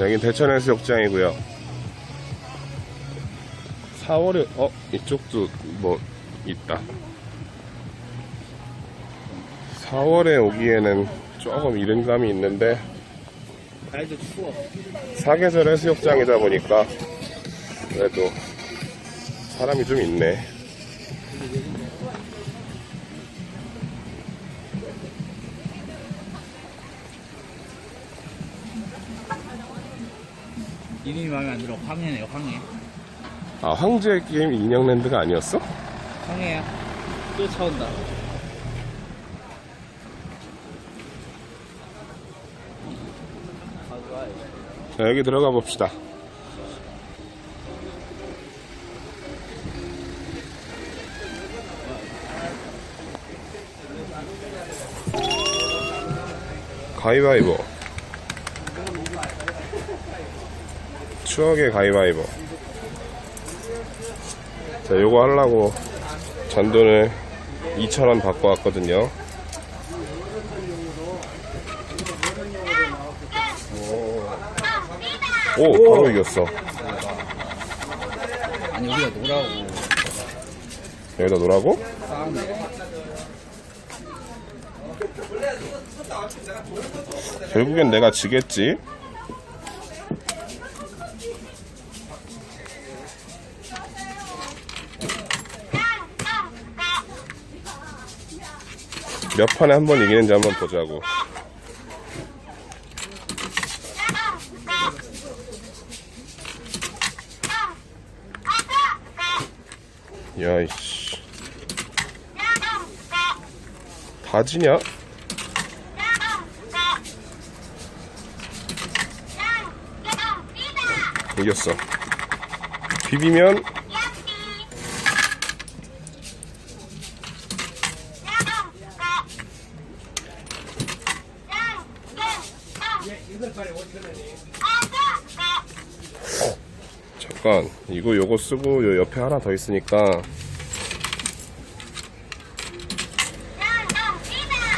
여기 대천해수욕장이고요. 4월에 어 이쪽도 뭐 있다. 4월에 오기에는 조금 이른 감이 있는데 날도 추워. 사계절 해수욕장이다 보니까 그래도 사람이 좀 있네. 이름이 마음에 안 들어. 황해네요, 황해. 아 황제 게임 인형랜드가 아니었어? 황해야. 좋아요. 자 여기 들어가 봅시다. 가위바위보. 추억의 가위바위보. 자, 요거 하려고 잔돈을 2,000원 받고 왔거든요. 오, 바로 이겼어. 아니, 우리가 노라고 여기다 놓으라고? 싸우네. 결국엔 내가 지겠지. 몇 판에 한 번 이기는지 한번 보자고. 야, 이씨. 다 지냐? 이겼어. 비비면 잠깐 이거 요거 쓰고 요 옆에 하나 더 있으니까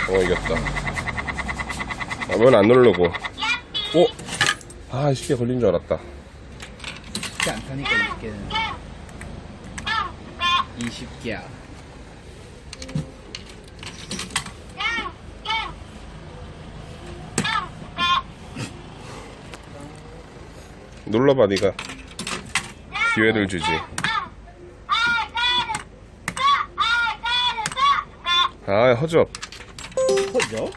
어 이겼다. 아무나 안 누르고. 오, 아 쉽게 걸린 줄 알았다. 쉽지 않다니까, 20개는. 20개야. 눌러봐 네가 기회를 주지 아 허접 커져?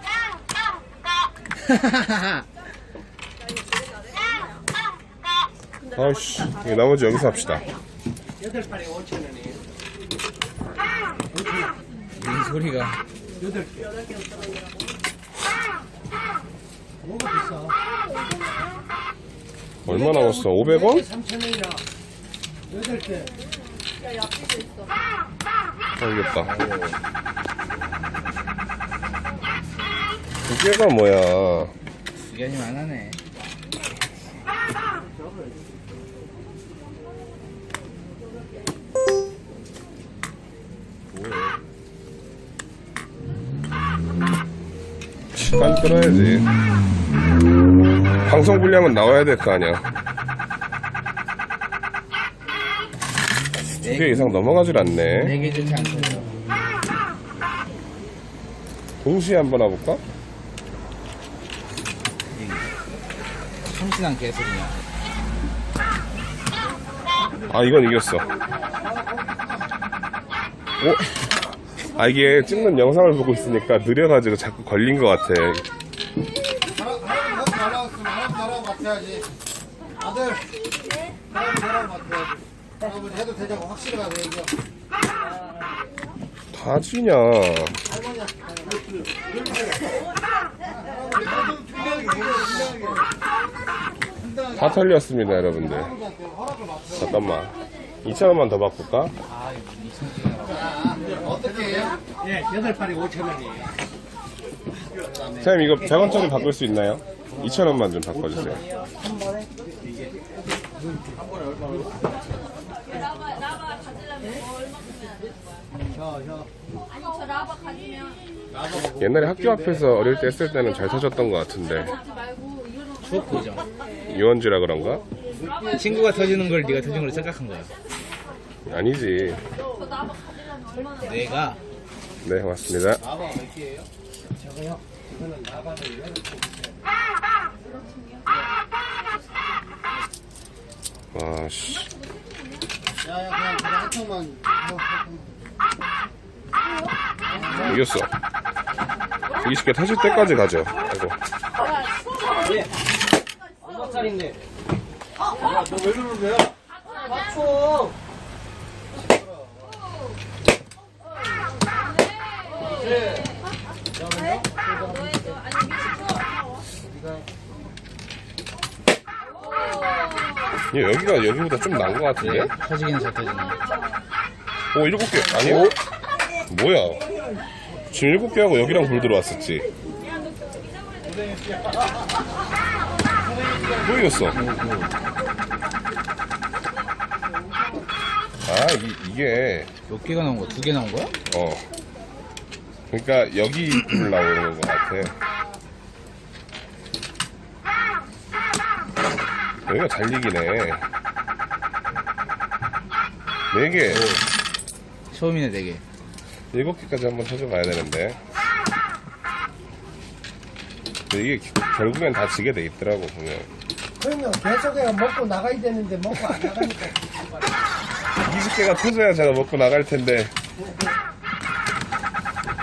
아우씨 이거 나머지 여기서 합시다 이 소리가. 얼마 나왔어 500원? 3,000원이라 8개 아 이겼다 두 개가 뭐야 수견이 많아네. 시간 끌어야지 방송 분량은 나와야 될 거 아니야 두 개 이상 넘어가질 않네 좋지 않거든. 동시에 한번 해볼까? 참신한 개소리냐. 아 이건 이겼어 오? 아 이게 찍는 영상을 보고 있으니까 느려가지고 자꾸 걸린 것 같아 사람 맡아야지. 아들 사람 잘하고 맡아야지. 할아버지 해도 되자고 확실하게 얘기해 다 지냐? 다 털렸습니다 여러분들. 잠깐만. 2천원만 더 바꿀까? 아, 어떻게 해요? 예, 8팔이 5천 원이에요. 선생님 이거 100원짜리 바꿀 수 있나요? 2천원만 좀 바꿔주세요 저 라바 가지면 옛날에 학교 앞에서 어릴 때 했을 때는 잘 터졌던 것 같은데 먹지 말고 이거는 추억 보정. 유원지라 그런가? 친구가 터지는 걸 네가 터진 걸로 생각한 거야. 아니지. 저 라바 가지려면 얼마나 내가 네, 개예요? 저거요? 이거는 나바를 와, 씨. 야야 그냥 그냥 한 통만 뭐, 이겼어. 20개 터질 때까지 가죠. 아이고. 얼마짜린데? 야너왜 그러는 거야? 맞춰 얘 여기가 여기보다 좀 나은 것 같은데? 네, 터지기는 잘 터지네. 오, 일곱 개. 아니야? 뭐야? 지금 일곱 개하고 여기랑 불 들어왔었지. 또 이겼어. 아, 이, 이게, 몇 개가 나온 거야? 두 개 나온 거야? 어. 그러니까 여기 불 나오는 것 같아. 여기가 잘 이기네. 네 개. 처음이네 네 개. 일곱 개까지 한번 쳐줘봐야 되는데. 근데 이게 결국엔 다 지게 돼 있더라고, 보면. 그러면 계속해서 먹고 나가야 되는데 먹고 안 나가니까 20개가 터져야 제가 먹고 나갈 텐데.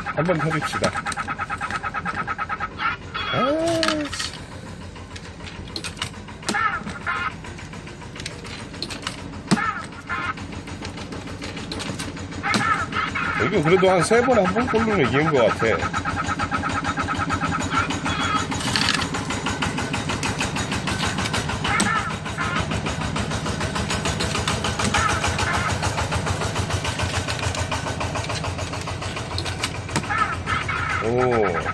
한번 터집시다. 이거 그래도 한 세 번에 한번 꼴로는 이긴 것 같아. 오.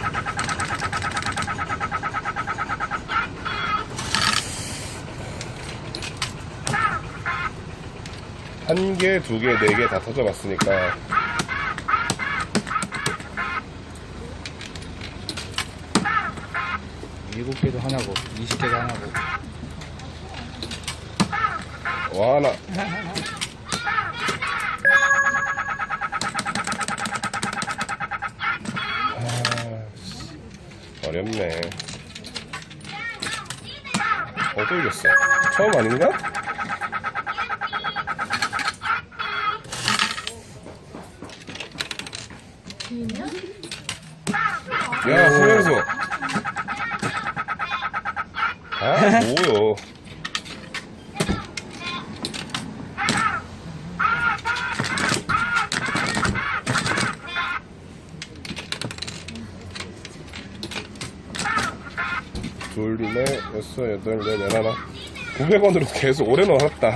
한 개, 두 개, 네 개 다 터져봤으니까. 일곱 개도 하나고, 이십 개도 하나고. 와, 나. 아, 씨. 어렵네. 어, 또 이겼어. 처음 아닌가? 야, 뭐요. 둘, 넷, 여섯, 여덟, 넷, 열하나. 900원으로 계속 오래 넣었다.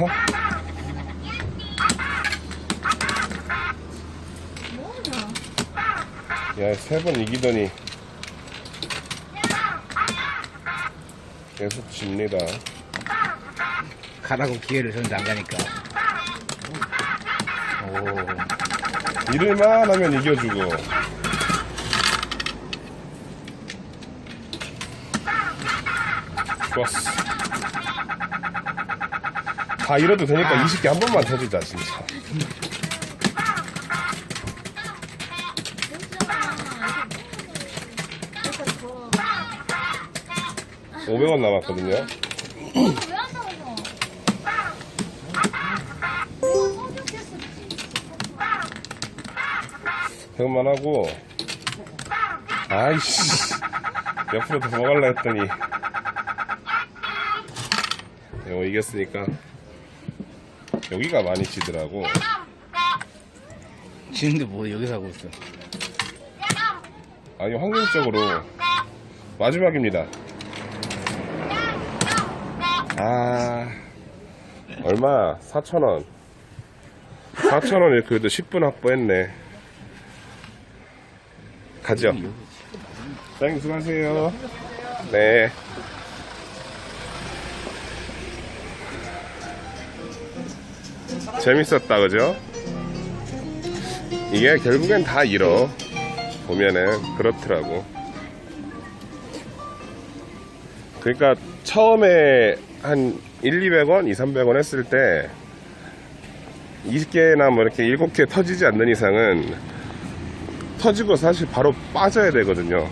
야, 세 번 이기더니. 계속 집니다. 가라고 기회를 줬는데 안 가니까. 오. 이럴만 하면 이겨주고. 좋았어. 다 이뤄도 되니까 20개 한 번만 터지자, 진짜. 500원 남았거든요. 그것만 하고, 아이씨, 옆으로 더 먹을라 했더니, 이거 이겼으니까, 여기가 많이 지더라고. 지는데 뭐 여기서 하고 있어. 아니, 확률적으로, 마지막입니다. 아, 얼마? 4,000원. 4,000원에 그래도 10분 확보했네. 가죠. 사장님 수고하세요. 네. 재밌었다, 그죠? 이게 결국엔 다 잃어. 보면은 그렇더라고. 그러니까 처음에 한 1, 200원, 2, 300원 했을 때 20개나 뭐 이렇게 7개 터지지 않는 이상은 터지고 사실 바로 빠져야 되거든요.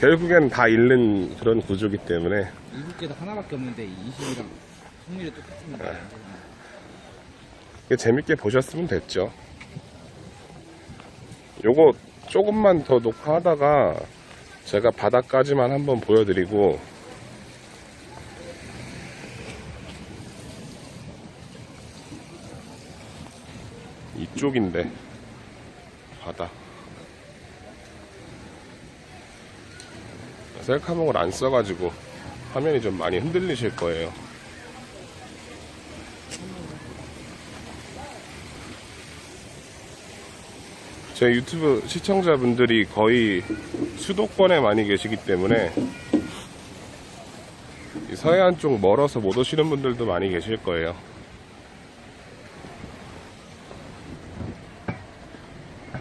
결국엔 다 잃는 그런 구조기 때문에 이국 개도 하나밖에 없는데 20이랑 확률이 똑같습니다. 이게 재밌게 보셨으면 됐죠. 요거 조금만 더 녹화하다가 제가 바닥까지만 한번 보여드리고 이쪽인데 바다 셀카봉을 안 써가지고 화면이 좀 많이 흔들리실 거예요. 제 유튜브 시청자분들이 거의 수도권에 많이 계시기 때문에 이 서해안 쪽 멀어서 못 오시는 분들도 많이 계실 거예요.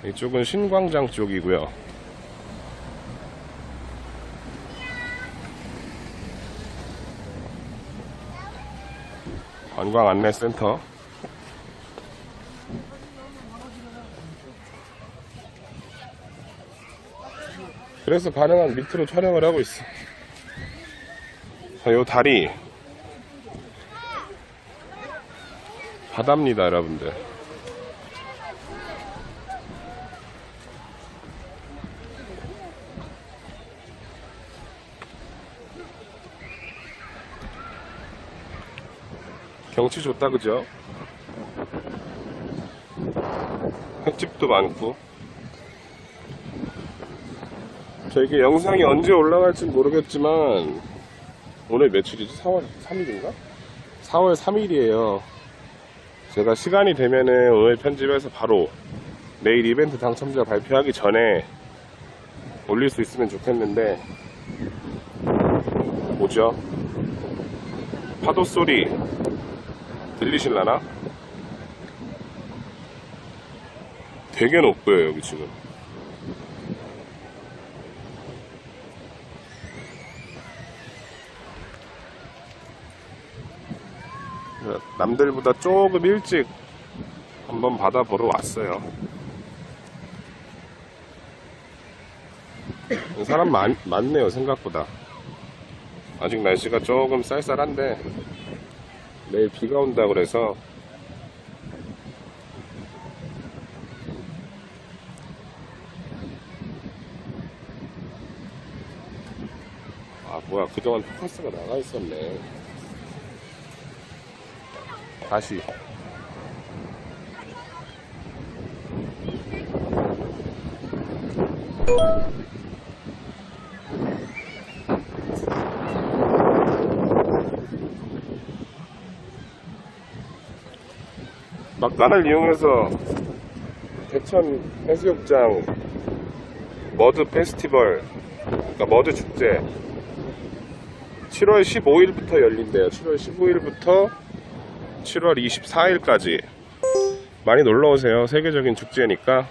이쪽은 신광장 쪽이고요. 관광 안내센터. 그래서 가능한 밑으로 촬영을 하고 있어. 자, 요 다리. 바다입니다, 여러분들. 경치 좋다, 그죠? 횟집도 많고. 저 이게 영상이 언제 올라갈지 모르겠지만 오늘 며칠이지? 4월 3일인가? 4월 3일이에요. 제가 시간이 되면은 오늘 편집해서 바로 내일 이벤트 당첨자 발표하기 전에 올릴 수 있으면 좋겠는데 뭐죠? 파도 소리 들리실라나? 되게 높고요 여기 지금 남들보다 조금 일찍 한번 바다 보러 왔어요. 사람 많, 많네요, 생각보다. 아직 날씨가 조금 쌀쌀한데, 내일 비가 온다 그래서, 아, 뭐야, 그동안 포커스가 나가 있었네. 다시. 막간을 이용해서 대천 해수욕장 머드 페스티벌 그러니까 머드 축제. 7월 15일부터 열린대요. 7월 15일부터 7월 24일까지 많이 놀러 오세요. 세계적인 축제니까.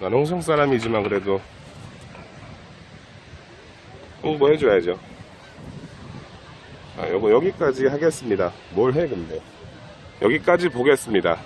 난 홍성 사람이지만 그래도 홍보해줘야죠. 아, 요거 여기까지 하겠습니다. 뭘 해 근데? 여기까지 보겠습니다.